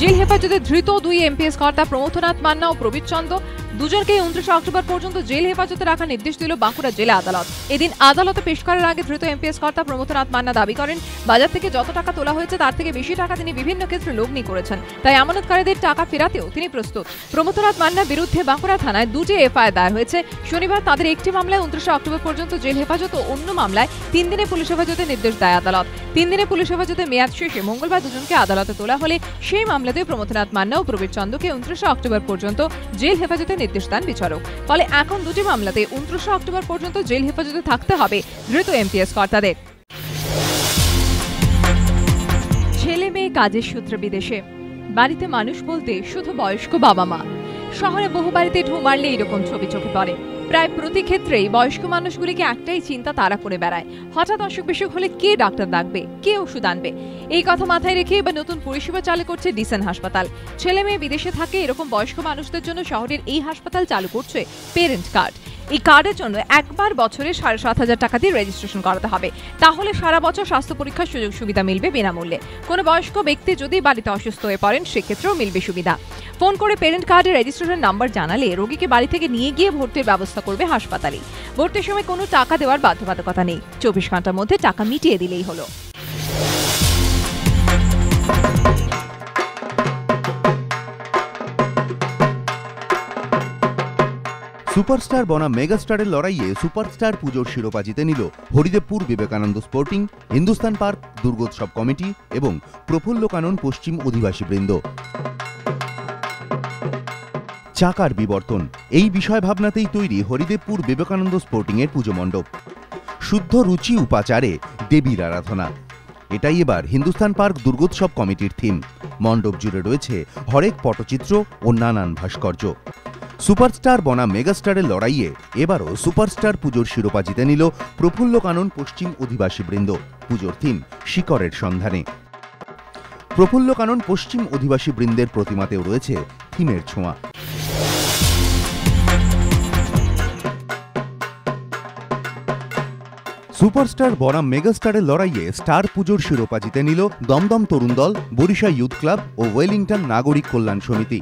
Jail হেফাজতে ধৃত দুই এমপিএস কর্তা প্রমথনাথ মান্না ও প্রবীর চন্দ। দুজনকে উনত্রিশে অক্টোবর পর্যন্ত জেল হেফাজতে রাখার নির্দেশ দিল বাঁকুড়া জেলা আদালত। এদিন আদালতে পেশ করার আগে ধৃত এমপিএস কর্তা প্রমথনাথ মান্না দাবি করেন, বাজার থেকে যত টাকা তোলা হয়েছে তার থেকে বেশি টাকা তিনি বিভিন্ন ক্ষেত্রে লগ্নি করেছেন। তাই আমানতকারীদের টাকা ফেরাতেও তিনি প্রস্তুত। প্রমথনাথ মান্নার বিরুদ্ধে বাঁকুড়া থানায় দুটি এফআইআর দায়ের হয়েছে। শনিবার তাদের একটি মামলায় উনত্রিশে অক্টোবর পর্যন্ত জেল হেফাজত ও অন্য মামলায় তিন দিনে পুলিশ হেফাজতে নির্দেশ দেয় আদালত। তিন দিনে পুলিশ হেফাজতে মেয়াদ শেষে মঙ্গলবার দুজনকে আদালতে তোলা হলে সেই মামলাতে প্রমথনাথ মান্না ও প্রবীর চন্দ্রকে উনত্রিশে অক্টোবর পর্যন্ত জেল হেফাজতে নির্দেশ দেন বিচারক। ফলে এখন দুটি মামলাতে উনত্রিশে অক্টোবর পর্যন্ত জেল হেফাজতে থাকতে হবে ধৃত এমপিএস কর্তাদের। ছেলে মেয়ে কাজের সূত্রে বিদেশে। বাড়িতে মানুষ বলতে শুধু বয়স্ক বাবা মা। শহরে বহু বাড়িতে ঢু মারলে এরকম ছবি চোখে পড়ে। প্রায় প্রতি ক্ষেত্রেই বয়স্ক মানুষগুলিকে একটাই চিন্তা তারা করে বেড়ায়। হঠাৎ অসুখ বিসুখ হলে কে ডাক্তার ডাকবে? কে ওষুধ আনবে? এই কথা মাথায় রেখে এবার নতুন পরিষেবা চালু করছে ডিসেন হাসপাতাল। ছেলে মেয়ে বিদেশে থাকে এরকম বয়স্ক মানুষদের জন্য শহরের এই হাসপাতাল চালু করছে পেরেন্ট কার্ড। এই কার্ডের জন্য একবার বছরে সাড়ে সাত হাজার টাকা দিয়ে রেজিস্ট্রেশন করাতে হবে। তাহলে সারা বছর স্বাস্থ্য পরীক্ষার সুযোগ সুবিধা মিলবে বিনামূল্যে। কোনো বয়স্ক ব্যক্তি যদি বাড়িতে অসুস্থ হয়ে পড়েন, সেক্ষেত্রেও মিলবে সুবিধা। ফোন করে পেরেন্ট কার্ডের রেজিস্ট্রেশন নাম্বার জানালে রোগীকে বাড়ি থেকে নিয়ে গিয়ে ভর্তির ব্যবস্থা করবে হাসপাতালে ভর্তির সময় কোনো টাকা দেওয়ার বাধ্যবাধকতা নেই। চব্বিশ ঘণ্টার মধ্যে টাকা মিটিয়ে দিলেই হলো। সুপারস্টার বনাম মেগাস্টারের লড়াইয়ে সুপারস্টার পুজোর শিরোপা জিতে নিল Haridevpur Vivekananda sporting, Hindustan park, Durgotsav committee এবং প্রফুল্ল কানন পশ্চিম অধিবাসী বৃন্দ চাকার বিবর্তন। এই বিষয় ভাবনাতেই তৈরি হরিদেবপুর বিবেকানন্দ স্পোর্টিংয়ের পুজো মণ্ডপ। শুদ্ধ রুচি উপাচারে দেবীর আরাধনা। এটাই এবার হিন্দুস্তান পার্ক দুর্গোৎসব কমিটির থিম। মণ্ডপ জুড়ে রয়েছে হরেক পটচিত্র ও নানান ভাস্কর্য। সুপারস্টার বনাম মেগাস্টারের লড়াইয়ে এবারও সুপারস্টার পুজোর শিরোপা জিতে নিল প্রফুল্ল কানন পশ্চিম অধিবাসী বৃন্দ পুজোর থিম শিকরের সন্ধানে। প্রফুল্ল কানন পশ্চিম অধিবাসী বৃন্দের প্রতিমাতেও রয়েছে থিমের ছোঁয়া। সুপারস্টার বনাম মেগাস্টারের লড়াইয়ে স্টার পুজোর শিরোপা জিতে নিল দমদম তরুণ দল বরিশা ইউথ ক্লাব ও ওয়েলিংটন নাগরিক কল্যাণ সমিতি।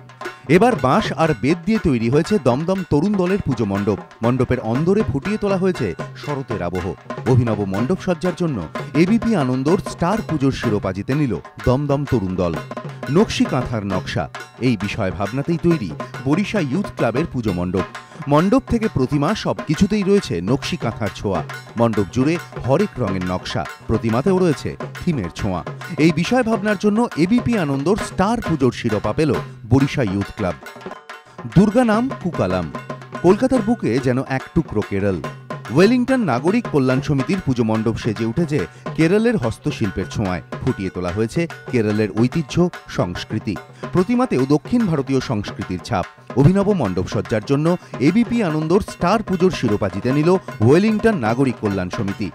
এবার বাঁশ আর বেদ দিয়ে তৈরি হয়েছে দমদম তরুণ দলের পুজো মণ্ডপ। মণ্ডপের অন্দরে ফুটিয়ে তোলা হয়েছে শরতের আবহ। অভিনব মণ্ডপ সজ্জার জন্য এবিপি আনন্দর স্টার পুজোর শিরোপা জিতে নিল দমদম তরুণ দল। নকশি কাঁথার নকশা, এই বিষয় ভাবনাতেই তৈরি বরিশা ইউথ ক্লাবের পুজো মণ্ডপ। মণ্ডপ থেকে প্রতিমা সব কিছুতেই রয়েছে নকশি কাঁথার ছোঁয়া। মণ্ডপ জুড়ে হরেক রঙের নকশা, প্রতিমাতেও রয়েছে থিমের ছোঁয়া। এই বিষয় ভাবনার জন্য এবিপি আনন্দর স্টার পুজোর শিরোপা পেল বরিশা ইউথ ক্লাব। দুর্গা নাম কুকালাম। কলকাতার বুকে যেন এক টুকরো কেরল। ওয়েলিংটন নাগরিক কল্যাণ সমিতির পুজো মণ্ডপ সেজে উঠেছে কেরলের হস্তশিল্পের ছোঁয়ায়। ফুটিয়ে তোলা হয়েছে কেরলের ঐতিহ্য, সংস্কৃতি। প্রতিমাতেও দক্ষিণ ভারতীয় সংস্কৃতির ছাপ। অভিনব মণ্ডপ সজ্জার জন্য এবিপি আনন্দর স্টার পুজোর শিরোপা জিতে নিল ওয়েলিংটন নাগরিক কল্যাণ সমিতি।